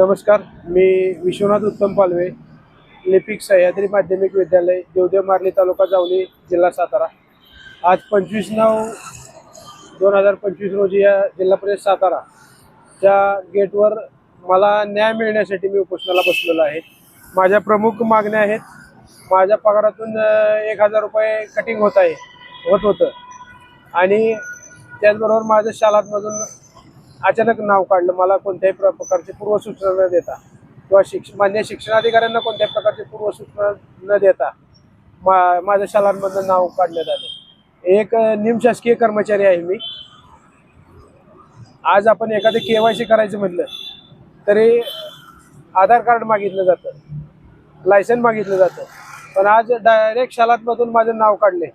नमस्कार मी विश्वनाथ उत्तम पालवे लिपिक सह्याद्री माध्यमिक विद्यालय देवदेव मार्ली तालुका जावली जिल्हा सातारा. आज पंचवीस नऊ दोन हजार पंचवीस रोजी या जिल्हा परिषद सातारा त्या गेटवर मला न्याय मिळण्यासाठी मी उपोषणाला बसलेलो आहे. माझ्या प्रमुख मागण्या आहेत माझ्या पगारातून एक हजार रुपये कटिंग होत आहे होत होतं. आणि त्याचबरोबर माझं शालातमधून अचानक नाव काढलं मला कोणत्याही प्र- प्रकारची पूर्वसूचना न देता किंवा शिक्ष मान्य शिक्षणाधिकाऱ्यांना कोणत्याही प्रकारची पूर्वसूचना न देता मा माझ्या शालांमधनं नाव काढण्यात आले. एक निमशासकीय कर्मचारी आहे मी. आज आपण एखादं के वाय सी करायचं म्हटलं तरी आधार कार्ड मागितलं जातं लायसन मागितलं जातं पण आज डायरेक्ट शालांमधून माझं नाव काढले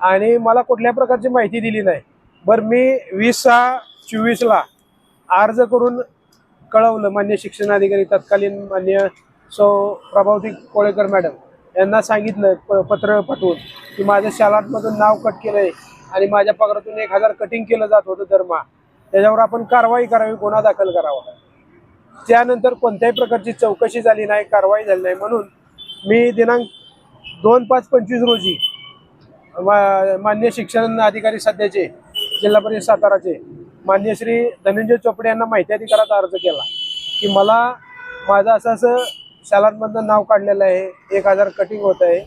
आणि मला कुठल्या प्रकारची माहिती दिली नाही. बरं मी वीस सहा चोवीसला अर्ज करून कळवलं मान्य शिक्षणाधिकारी तत्कालीन मान्य सौ प्रभावती कोळेकर मॅडम यांना सांगितलं प पत्र पाठवून की माझं शालातमधून नाव कट केलं आहे आणि माझ्या पगारातून एक हजार कटिंग केलं जात होतं दरमा त्याच्यावर आपण कारवाई करावी गुन्हा दाखल करावा. त्यानंतर कोणत्याही प्रकारची चौकशी झाली नाही कारवाई झाली नाही म्हणून मी दिनांक दोन पाच पंचवीस रोजी मा- मान्य शिक्षण अधिकारी सध्याचे जिल्हा परिषद साताराचे मान्य श्री धनंजय चोपडे यांना माहिती अधिकारात अर्ज केला की मला माझं असं असं शालांमधनं नाव काढलेलं आहे एक हजार कटिंग होत आहे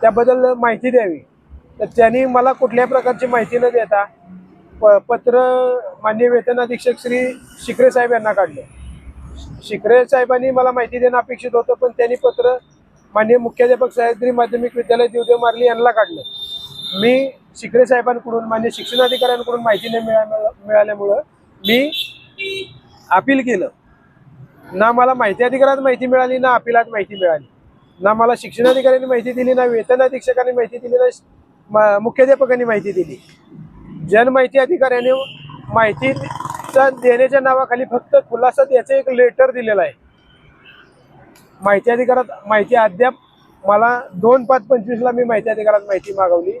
त्याबद्दल माहिती द्यावी. तर त्यांनी मला कुठल्याही प्रकारची माहिती न देता प पत्र मान्य वेतन अधीक्षक श्री शिकरे साहेब यांना काढले. शिकरे साहेबांनी मला माहिती देणं अपेक्षित होतं पण त्यांनी पत्र मान्य मुख्याध्यापक सह्याद्री माध्यमिक विद्यालय देवदेव मारली यांना काढलं. मी शिकरे साहेबांकडून मान्य शिक्षणाधिकाऱ्यांकडून माहिती नाही मिळा मिळाल्यामुळं मी अपील केलं. ना मला माहिती अधिकारात माहिती मिळाली ना अपिलात माहिती मिळाली. ना मला शिक्षणाधिकाऱ्यांनी माहिती दिली ना वेतन अधीक्षकांनी माहिती दिली ना मुख्याध्यापकांनी माहिती दिली. जनमाहिती अधिकाऱ्याने माहिती देण्याच्या नावाखाली फक्त खुलासा द्यायचं एक लेटर दिलेलं आहे. माहिती अधिकारात माहिती अद्याप मला दोन पाच पंचवीसला मी माहिती अधिकारात माहिती मागवली.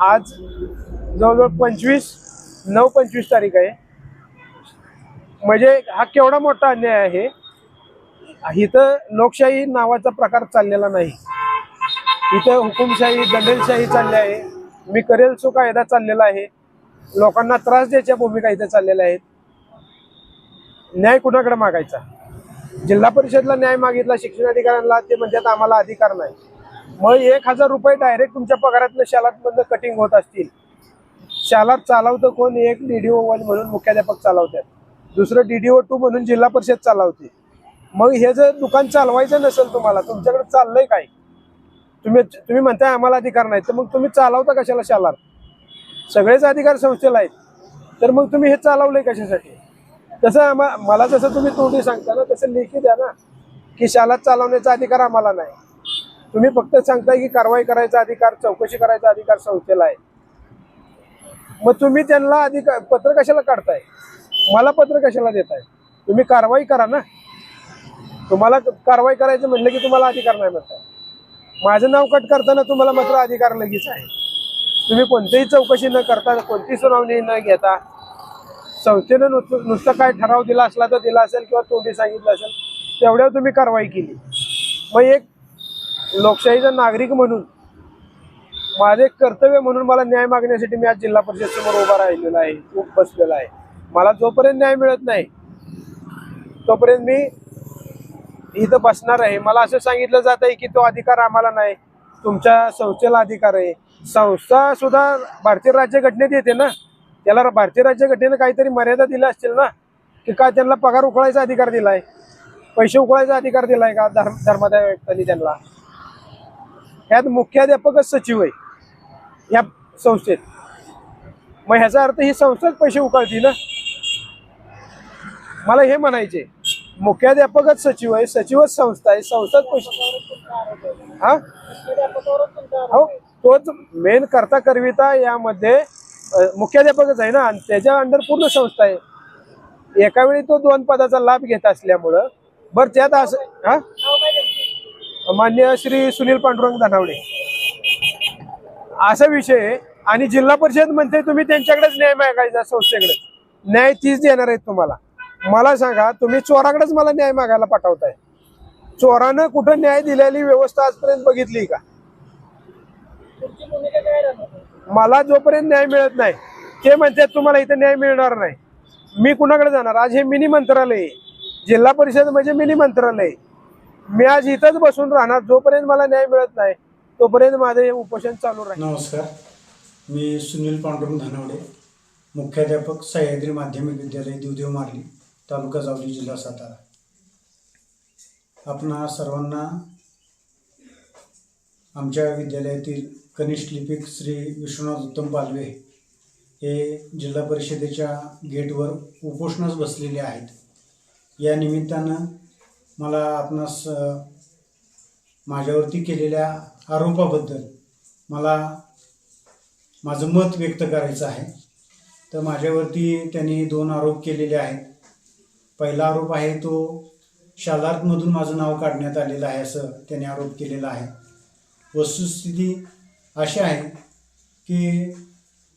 आज जवळजवळ पंचवीस नऊ पंचवीस तारीख आहे. म्हणजे हा केवढा मोठा अन्याय आहे? इथं लोकशाही नावाचा प्रकार चाललेला नाही. इथं हुकुमशाही दंडेलशाही चालली आहे मी करेल सो कायदा चाललेला आहे. लोकांना त्रास द्यायच्या भूमिका इथं चाललेल्या आहेत. न्याय कुणाकडे मागायचा? जिल्हा परिषदला न्याय मागितला शिक्षणाधिकाऱ्यांना ते म्हणतात आम्हाला अधिकार नाही. मग एक हजार रुपये डायरेक्ट तुमच्या पगारातलं शालातमधलं कटिंग होत असतील. शालात चालवतं कोण? एक डीडीओ वन म्हणून मुख्याध्यापक चालवतात. दुसरं डीडीओ टू म्हणून जिल्हा परिषद चालवते. मग हे जर दुकान चालवायचं नसेल तुम्हाला तुमच्याकडे चाललंय काय? तुम्ही तुम्ही म्हणताय आम्हाला अधिकार नाही तर मग तुम्ही चालवता कशाला शालात? सगळेच अधिकार संस्थेला आहेत. तर मग तुम्ही हे चालवलंय कशासाठी? तसं आम्हा मला जसं तुम्ही तोंडी सांगता ना तसं लेखी द्या ना की शालात चालवण्याचा अधिकार आम्हाला नाही. तुम्ही फक्त सांगताय की कारवाई करायचा अधिकार चौकशी करायचा अधिकार संस्थेला आहे. मग तुम्ही त्यांना अधिकार पत्र कशाला काढताय? मला पत्र कशाला देताय? तुम्ही कारवाई करा ना. तुम्हाला कारवाई करायचं म्हणलं की तुम्हाला अधिकार नाही म्हणताय. माझं नाव कट करताना तुम्हाला मात्र अधिकार लगेच आहे. तुम्ही कोणतीही चौकशी न करता कोणतीही सुनावणी न घेता संस्थेनं नुसतं नुसतं काय ठराव दिला असला तर दिला असेल किंवा तोंडी सांगितलं असेल तेवढ्यावर तुम्ही कारवाई केली. मग एक लोकशाहीचा नागरिक म्हणून माझे कर्तव्य म्हणून मला न्याय मागण्यासाठी मी आज जिल्हा परिषद समोर उभा राहिलेला आहे खूप बसलेला आहे. मला जोपर्यंत न्याय मिळत नाही तोपर्यंत मी इथं बसणार आहे. मला असं सांगितलं जात आहे की तो अधिकार आम्हाला नाही. तुमच्या संस्थेला अधिकार आहे. संस्था सुद्धा भारतीय राज्यघटनेत येते ना. त्याला भारतीय राज्यघटनेनं काहीतरी मर्यादा दिल्या असतील ना की का त्यांना पगार उकळायचा अधिकार दिलाय? पैसे उकळायचा अधिकार दिलाय का धर्म धर्मादाय व्यक्तांनी त्यांना? ह्यात मुख्याध्यापकच सचिव आहे. या संस्थेत. मग ह्याचा अर्थ ही संस्थाच पैसे उकाळते ना मला हे म्हणायचे मुख्याध्यापकच सचिव आहे सचिवच संस्था आहे संस्थाच पैसे. हा? हो तोच मेन करता करविता यामध्ये मुख्याध्यापकच आहे ना? आणि त्याच्या अंडर पूर्ण संस्था आहे. एका वेळी तो दोन पदाचा लाभ घेत असल्यामुळं बरं त्यात असं हा? मान्य श्री सुनील पांडुरंग धनावडे. असा विषय आणि जिल्हा परिषद म्हणते तुम्ही त्यांच्याकडेच न्याय मागायचा संस्थेकडे. न्याय तीच देणार आहेत तुम्हाला. मला सांगा तुम्ही चोराकडेच मला न्याय मागायला पाठवताय. चोरानं कुठं न्याय दिलेली व्यवस्था आजपर्यंत बघितली का? मला जोपर्यंत न्याय मिळत नाही ते म्हणतात तुम्हाला इथं न्याय मिळणार नाही. मी कुणाकडे जाणार? आज हे मिनी मंत्रालय जिल्हा परिषद म्हणजे मिनी मंत्रालय मी आज इथंच बसून राहणार. जोपर्यंत मला न्याय मिळत नाही तोपर्यंत माझे उपोषण चालू राहील. नमस्कार. मी सुनील पांडुरंग धनवडे मुख्याध्यापक सह्याद्री माध्यमिक विद्यालय देवदेव मार्ली तालुका जावली जिल्हा सातारा. आपणा सर्वांना आमच्या विद्यालयातील कनिष्ठ लिपिक श्री विश्वनाथ उत्तम पालवे हे जिल्हा परिषदेच्या गेटवर उपोषणास बसलेले आहेत. या निमित्तानं मला आपणास माझ्यावरती केलेल्या आरोपाबद्दल मला माझं मत व्यक्त करायचं आहे. तर माझ्यावरती त्यांनी दोन आरोप केलेले आहेत. पहिला आरोप आहे तो शालार्थमधून माझं नाव काढण्यात आलेलं आहे असं त्यांनी आरोप केलेला आहे. वस्तुस्थिती अशी आहे की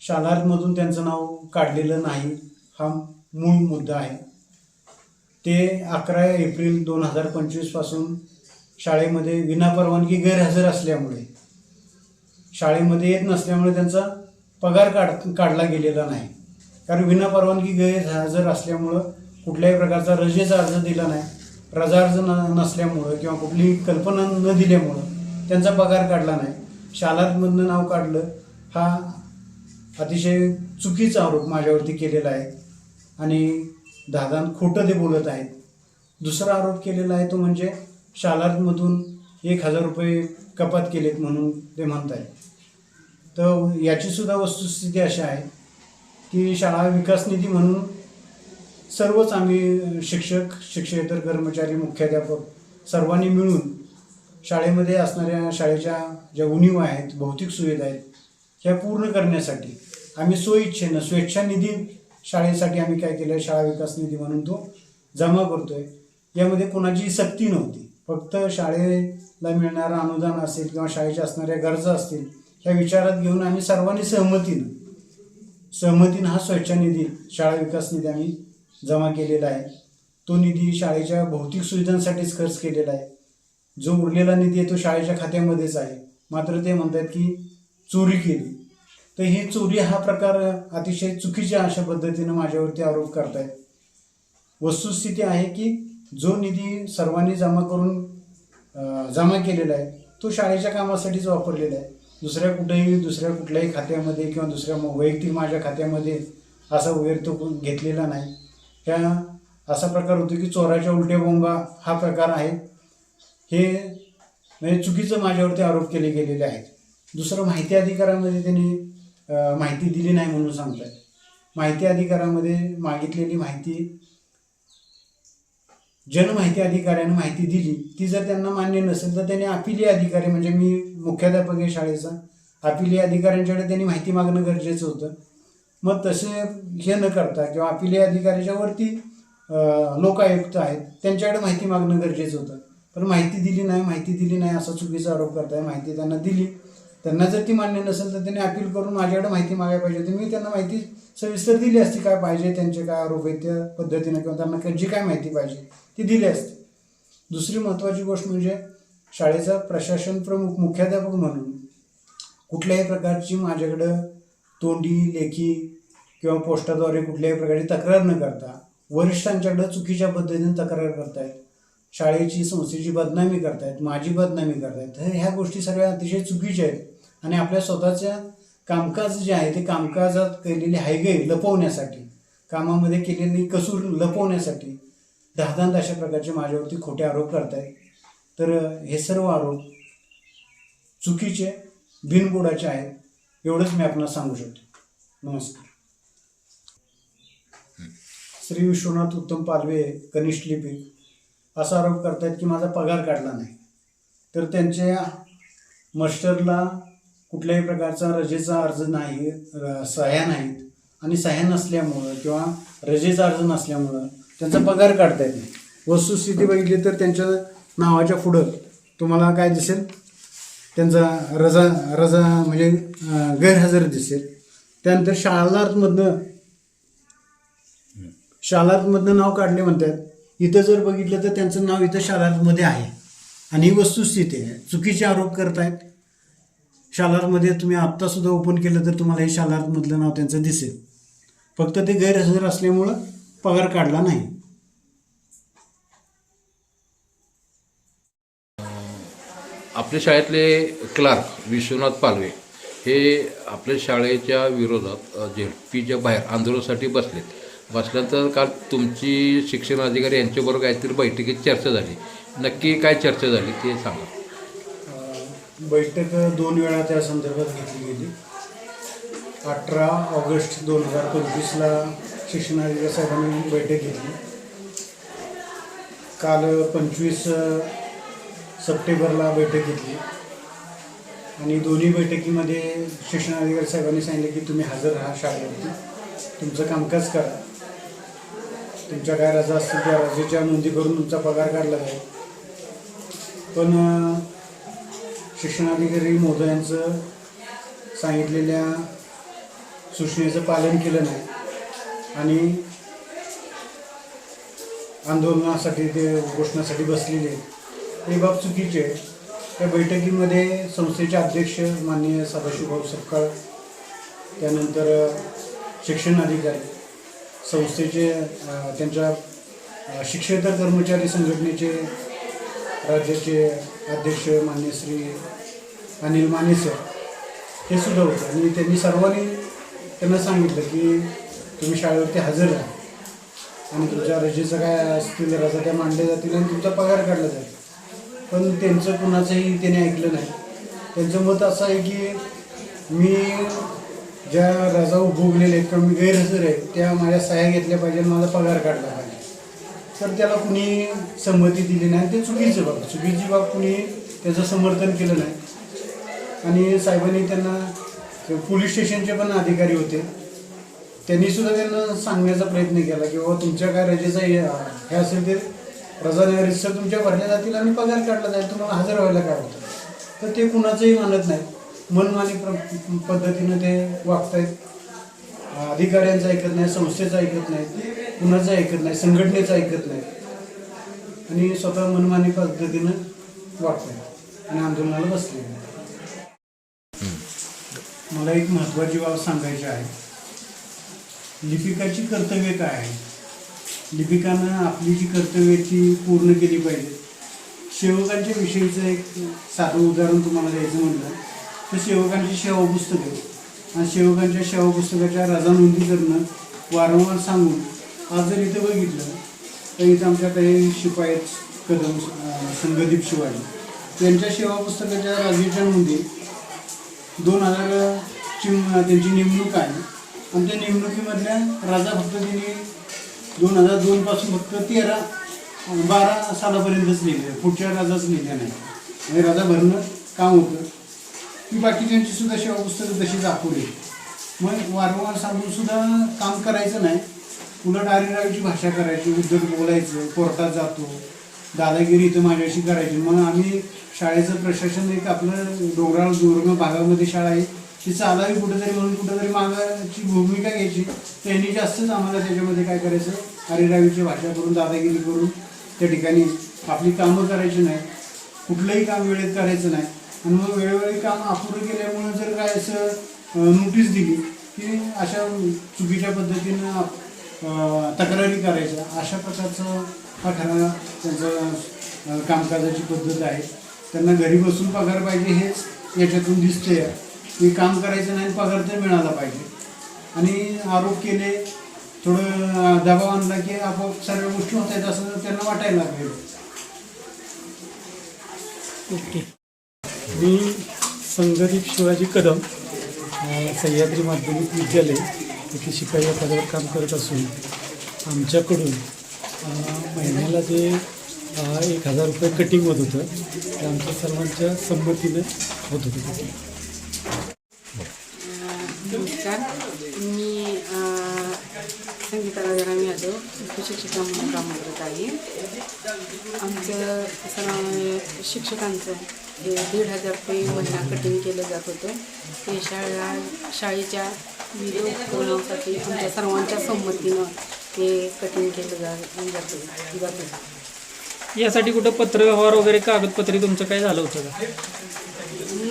शालार्थमधून त्यांचं नाव काढलेलं नाही हा मूळ मुद्दा आहे. ते अकरा एप्रिल दोन हजार पंचवीसपासून शाळेमध्ये विनापरवानगी गैरहजर असल्यामुळे शाळेमध्ये येत नसल्यामुळे त्यांचा पगार काढ काढला गेलेला नाही. कारण विनापरवानगी गैरहजर असल्यामुळं कुठल्याही प्रकारचा रजेचा अर्ज दिला नाही. रजा अर्ज न नसल्यामुळं किंवा कुठलीही कल्पना न दिल्यामुळं त्यांचा पगार काढला नाही. शालांमधनं नाव काढलं हा अतिशय चुकीचा आरोप माझ्यावरती केलेला आहे. आणि दादान खोटं ते बोलत आहेत. दुसरा आरोप केलेला आहे तो म्हणजे शालारमधून एक हजार रुपये कपात केलेत म्हणून ते म्हणत आहेत तर याचीसुद्धा वस्तुस्थिती अशी आहे की शाळा विकास निधी म्हणून सर्वच आम्ही शिक्षक शिक्षकेतर कर्मचारी मुख्याध्यापक सर्वांनी मिळून शाळेमध्ये असणाऱ्या शाळेच्या ज्या उणीव आहेत भौतिक सुविधा आहेत ह्या पूर्ण करण्यासाठी आम्ही स्वइच्छेनं स्वेच्छा निधी शाळेसाठी आम्ही काय केलं? शाळा विकास निधी म्हणून तो जमा करतोय. यामध्ये कोणाची सक्ती नव्हती. फक्त शाळेला मिळणारं अनुदान असेल किंवा शाळेच्या असणाऱ्या गरजा असतील ह्या विचारात घेऊन आम्ही सर्वांनी सहमतीनं सहमतीनं हा स्वच्छ निधी शाळा विकास निधी आम्ही जमा केलेला आहे. तो निधी शाळेच्या भौतिक सुविधांसाठीच खर्च केलेला आहे. जो उरलेला निधी आहे तो शाळेच्या खात्यामध्येच आहे. मात्र ते म्हणतात की चोरी केली. तर ही चोरी हा प्रकार अतिशय चुकीच्या अशा पद्धतीनं माझ्यावरती आरोप करतायत. वस्तुस्थिती आहे की जो निधी सर्वांनी जमा करून जमा केलेला आहे तो शाळेच्या कामासाठीच वापरलेला आहे. दुसऱ्या कुठेही दुसऱ्या कुठल्याही खात्यामध्ये किंवा दुसऱ्या वैयक्तिक माझ्या खात्यामध्ये असा वैर तो घेतलेला नाही. त्या असा प्रकार होतो की चोराच्या उलट्या बोंबा हा प्रकार आहे. हे म्हणजे चुकीचं माझ्यावरती आरोप केले गेलेले आहेत. दुसरं माहिती अधिकारामध्ये त्यांनी माहिती दिली नाही म्हणून सांगतात माहिती अधिकारामध्ये मागितलेली माहिती जनमाहिती अधिकाऱ्यानं माहिती दिली. ती जर त्यांना मान्य नसेल तर त्यांनी अपिलीय अधिकारी म्हणजे मी मुख्याध्यापक आहे शाळेचा अपिलीय अधिकाऱ्यांच्याकडे त्यांनी माहिती मागणं गरजेचं होतं. मग तसे हे न करता किंवा अपिलीय अधिकाऱ्याच्या वरती लोकायुक्त आहेत त्यांच्याकडे माहिती मागणं गरजेचं होतं. पण माहिती दिली नाही माहिती दिली नाही असा चुकीचा आरोप करताय माहिती त्यांना दिली. त्यांना जर ती मान्य नसेल तर त्यांनी अपील करून माझ्याकडे माहिती मागायला पाहिजे होती. मी त्यांना माहिती सविस्तर दिली असती काय पाहिजे त्यांचे काय आरोप आहेत त्या पद्धतीनं किंवा त्यांना जी काय माहिती पाहिजे ती दिली असती. दुसरी महत्त्वाची गोष्ट म्हणजे शाळेचा प्रशासन प्रमुख मुख्याध्यापक म्हणून कुठल्याही प्रकारची माझ्याकडं तोंडी लेखी किंवा पोस्टाद्वारे कुठल्याही प्रकारची तक्रार न करता वरिष्ठांच्याकडं चुकीच्या पद्धतीने तक्रार करतायत. शाळेची संस्थेची बदनामी करतायत माझी बदनामी करतायत. तर ह्या गोष्टी सगळ्या अतिशय चुकीच्या आहेत. आणि आपल्या स्वतःच्या कामकाज जे आहे ते कामकाजात केलेली हायगै लपवण्यासाठी कामामध्ये केलेली कसूर लपवण्यासाठी दहादांत अशा प्रकारचे माझ्यावरती खोटे आरोप करतायत तर हे सर्व आरोप चुकीचे बिनबुडाचे आहेत एवढंच मी आपणाला सांगू शकतो. नमस्कार. श्री विश्वनाथ उत्तम पालवे कनिष्ठ लिपिक असा आरोप करतायत की माझा पगार काढला नाही. तर त्यांच्या मास्टरला कुठल्याही प्रकारचा रजेचा अर्ज नाही र- सह्या नाहीत. आणि सह्या नसल्यामुळं किंवा रजेचा अर्ज नसल्यामुळं त्यांचा पगार काढता येत नाही. वस्तुस्थिती बघितली तर त्यांच्या नावाच्या पुढं तुम्हाला काय दिसेल? त्यांचा रजा रजा म्हणजे गैरहजर दिसेल. त्यानंतर शालार्थमधनं शालार्थमधनं नाव काढले म्हणतात. इथं जर बघितलं तर त्यांचं नाव इथं शालातमध्ये आहे. आणि ही वस्तुस्थिती आहे. चुकीचे आरोप करतायत. शालारमध्ये तुम्ही आत्तासुद्धा ओपन केलं तर तुम्हाला हे शालारमधलं नाव त्यांचं दिसेल. फक्त ते गैरहजर असल्यामुळं पगार काढला नाही. आपल्या शाळेतले क्लार्क विश्वनाथ पालवे हे आपल्या शाळेच्या विरोधात झेडपीच्या बाहेर आंदोलनासाठी बसलेत. बसल्यानंतर काल तुमची शिक्षण अधिकारी यांच्याबरोबर काहीतरी बैठकीत चर्चा झाली. नक्की काय चर्चा झाली ते सांगा. बैठक दोन वेळा त्या संदर्भात घेतली गेली. अठरा ऑगस्ट दोन हजार पंचवीसला शिक्षणाधिकारी साहेबांनी बैठक घेतली. काल पंचवीस सप्टेंबरला बैठक घेतली. आणि दोन्ही बैठकीमध्ये शिक्षणाधिकारी साहेबांनी सांगितले की तुम्ही हजर राहा शाळेवरती. तुमचं कामकाज करा. तुमच्या काय रजा असतील त्या रजेच्या नोंदी करून तुमचा पगार काढला जाईल. पण शिक्षणाधिकारी महोदयांचं सांगितलेल्या सूचनेचं पालन केलं नाही. आणि आंदोलनासाठी ते घोषणासाठी बसलेले हे ही बाब चुकीचे आहे त्या बैठकीमध्ये संस्थेचे अध्यक्ष माननीय सदाशिवभाऊ सपकाळ त्यानंतर शिक्षण अधिकारी संस्थेचे त्यांच्या शिक्षेतर कर्मचारी संघटनेचे राज्याचे अध्यक्ष मान्य श्री अनिल माने सर हे सुद्धा होते. आणि त्यांनी सर्वांनी त्यांना सांगितलं की तुम्ही शाळेवरती हजर राहा. आणि तुमच्या रजेचं काय असतील रजा त्या मांडल्या जातील आणि तुमचा पगार काढला जाईल. पण त्यांचं कुणाचंही त्याने ऐकलं नाही. त्यांचं मत असं आहे की मी ज्या रजा उपभोगलेल्या आहेत किंवा मी गैरहजर आहे त्या माझ्या सहाय्या घेतल्या पाहिजे माझा पगार काढला तर त्याला कुणी संमती दिली नाही ते चुकीची बाब. चुकीची बाब कुणी त्याचं समर्थन केलं नाही. आणि साहेबांनी त्यांना पोलीस स्टेशनचे पण अधिकारी होते. त्यांनी सुद्धा त्यांना सांगण्याचा प्रयत्न केला की बाबा तुमच्या काय रजेचा हे असेल ते रजा रिसर तुमच्या भरल्या जातील आणि पगार काढला जाईल. तुम्हाला हजर व्हायला काय होतं? तर ते कुणाचंही मानत नाही मनमानी प्र पद्धतीनं ते वागतायत. अधिकाऱ्यांचं ऐकत नाही संस्थेचं ऐकत नाही कुणाचं ऐकत नाही संघटनेचं ऐकत नाही. आणि स्वतः मनमानी पद्धतीनं वागतायत आणि आंदोलनाला बसले मला एक महत्त्वाची बाब सांगायची आहे. लिपिकाची कर्तव्य काय आहे? लिपिकानं आपली जी कर्तव्य ती पूर्ण केली पाहिजे. सेवकांच्या विषयीचं एक साधं उदाहरण तुम्हाला द्यायचं म्हटलं तर सेवकांची सेवा पुस्तकं सेवकांच्या सेवा पुस्तकाच्या रजा नोंदी करणं वारंवार सांगून आज जर इथं बघितलं तर इथं आमच्याकडे शिपाई आहेत कदम संघदीप संगदीप शिवाजी. त्यांच्या सेवा पुस्तकाच्या रजेच्या नोंदी दोन हजारची त्यांची नेमणूक आहे. आणि त्या नेमणुकीमधल्या राजा फक्त त्यांनी दोन हजार दोनपासून फक्त तेरा बारा सालापर्यंतच लिहिले पुढच्या राजाच लिहिल्या नाही. आणि राजा भरणं काम होतं. की बाकीच्यांची सुद्धा सेवा पुस्तकं तशी दाखवली मग वारंवार सांगून सुद्धा काम करायचं नाही. उलट आरेरावीची भाषा करायची उद्धट बोलायचं कोर्टात जातो. दादागिरी इथं माझ्याशी करायची. मग आम्ही शाळेचं प्रशासन एक आपलं डोंगराळ दुर्गम भागामध्ये शाळा आहे. ती चालावी कुठेतरी म्हणून कुठेतरी मागाची भूमिका घ्यायची. त्यांनी जास्तच आम्हाला त्याच्यामध्ये काय करायचं? आरेरावीची भाषा करून दादागिरी करून त्या ठिकाणी आपली कामं करायची नाही. कुठलंही काम वेळेत करायचं नाही. आणि मग वेळोवेळी काम अपुरं केल्यामुळं जर काय असं नोटीस दिली की अशा चुकीच्या पद्धतीनं तक्रारी करायच्या अशा प्रकारचं हा खरा त्यांचं कामकाजाची पद्धत आहे. त्यांना घरी बसून पगार पाहिजे हेच याच्यातून दिसते की काम करायचं नाही पगार तर मिळाला पाहिजे. आणि आरोप केले थोडं दबाव आणला की आपोआप सर्व गोष्टी होत आहेत असं त्यांना वाटायला लागले मी संगदीप शिवाजी कदम सह्याद्री माध्यमिक विद्यालय येथे शिकाई या पदावर काम करत असून आमच्याकडून महिन्याला जे एक हजार रुपये कटिंग होत होतं. ते आमच्या सर्वांच्या संमतीनं होत होतं. नमस्कार. मी संगीता राजाराम यादव शिक्षिका म्हणून काम करत आहे. आमचं सर्व शिक्षकांचं हे दीड हजार रुपये महिना कटिंग केलं जात होतं. ते शाळा शाळेच्या विरोध होण्यासाठी आमच्या सर्वांच्या संमतीनं ते कटिंग केलं जातं जातं यासाठी कुठं पत्रव्यवहार वगैरे कागदपत्रे तुमचं काय झालं होतं का?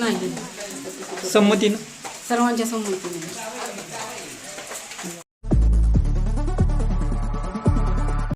नाही. संमतीनं? सर्वांच्या संमतीने.